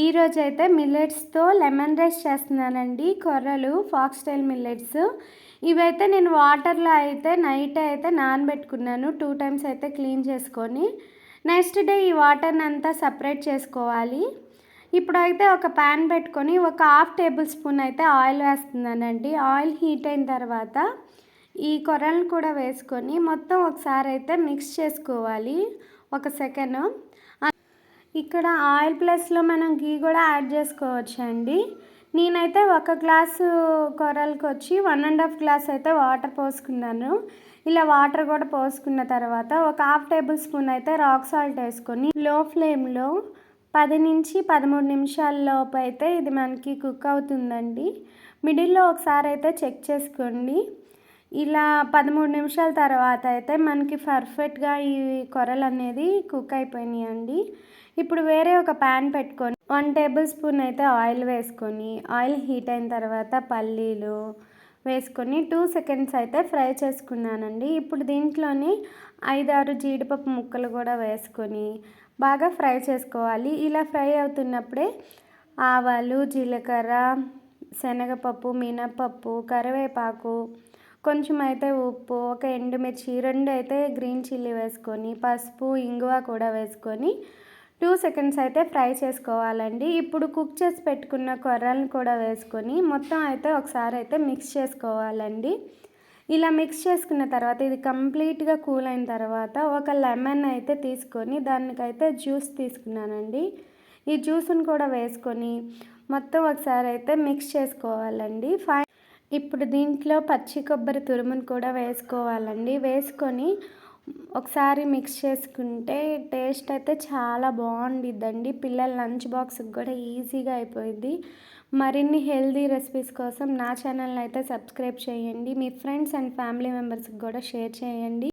ఈరోజు అయితే మిల్లెట్స్తో lemon rice చేస్తున్నానండి కొర్రలు ఫాక్స్టైల్ మిల్లెట్స్. ఇవైతే నేను వాటర్లో అయితే నైట్ అయితే నానబెట్టుకున్నాను టూ టైమ్స్ అయితే క్లీన్ చేసుకొని. నెక్స్ట్ డే ఈ వాటర్ని అంతా సపరేట్ చేసుకోవాలి. ఇప్పుడైతే ఒక ప్యాన్ పెట్టుకొని ఒక హాఫ్ టేబుల్ స్పూన్ అయితే ఆయిల్ వేస్తున్నానండి. ఆయిల్ హీట్ అయిన తర్వాత ఈ కొర్రలను కూడా వేసుకొని మొత్తం ఒకసారి అయితే మిక్స్ చేసుకోవాలి ఒక సెకండ్. ఇక్కడ ఆయిల్ ప్లస్లో మనం గీ కూడా యాడ్ చేసుకోవచ్చండి. నేనైతే ఒక గ్లాసు కూరలకు వచ్చి వన్ అండ్ హాఫ్ గ్లాస్ అయితే వాటర్ పోసుకున్నాను. ఇలా వాటర్ కూడా పోసుకున్న తర్వాత ఒక హాఫ్ టేబుల్ స్పూన్ అయితే రాక్ సాల్ట్ వేసుకొని లో ఫ్లేమ్లో పది నుంచి పదమూడు నిమిషాల లోపు అయితే ఇది మనకి కుక్ అవుతుందండి. మిడిల్లో ఒకసారి అయితే చెక్ చేసుకోండి. ఇలా పదమూడు నిమిషాల తర్వాత అయితే మనకి పర్ఫెక్ట్గా ఈ కొరలు అనేది కుక్ అయిపోయినాయి అండి ఇప్పుడు వేరే ఒక ప్యాన్ పెట్టుకొని వన్ టేబుల్ స్పూన్ అయితే ఆయిల్ వేసుకొని ఆయిల్ హీట్ అయిన తర్వాత పల్లీలు వేసుకొని టూ సెకండ్స్ అయితే ఫ్రై చేసుకున్నానండి. ఇప్పుడు దీంట్లోని ఐదారు జీడిపప్పు ముక్కలు కూడా వేసుకొని బాగా ఫ్రై చేసుకోవాలి. ఇలా ఫ్రై అవుతున్నప్పుడే ఆవాలు జీలకర్ర శనగపప్పు మినపప్పు కరివేపాకు కొంచెం అయితే ఉప్పు ఒక ఎండుమిర్చి రెండు అయితే గ్రీన్ చిల్లీ వేసుకొని పసుపు ఇంగువ కూడా వేసుకొని టూ సెకండ్స్ అయితే ఫ్రై చేసుకోవాలండి. ఇప్పుడు కుక్ చేసి పెట్టుకున్న కొర్రలను కూడా వేసుకొని మొత్తం అయితే ఒకసారి అయితే మిక్స్ చేసుకోవాలండి. ఇలా మిక్స్ చేసుకున్న తర్వాత ఇది కంప్లీట్గా కూల్ అయిన తర్వాత ఒక లెమన్ అయితే తీసుకొని దానికైతే జ్యూస్ తీసుకున్నానండి. ఈ జ్యూస్ని కూడా వేసుకొని మొత్తం ఒకసారి అయితే మిక్స్ చేసుకోవాలండి. ఫై ఇప్పుడు దీంట్లో పచ్చి కొబ్బరి తురుమును కూడా వేసుకోవాలండి. వేసుకొని ఒకసారి మిక్స్ చేసుకుంటే టేస్ట్ అయితే చాలా బాగుండిద్దండి. పిల్లల లంచ్ బాక్స్కి కూడా ఈజీగా అయిపోయింది మరిన్ని హెల్దీ రెసిపీస్ కోసం నా ఛానల్ని అయితే సబ్స్క్రైబ్ చేయండి. మీ ఫ్రెండ్స్ అండ్ ఫ్యామిలీ మెంబర్స్కి కూడా షేర్ చేయండి.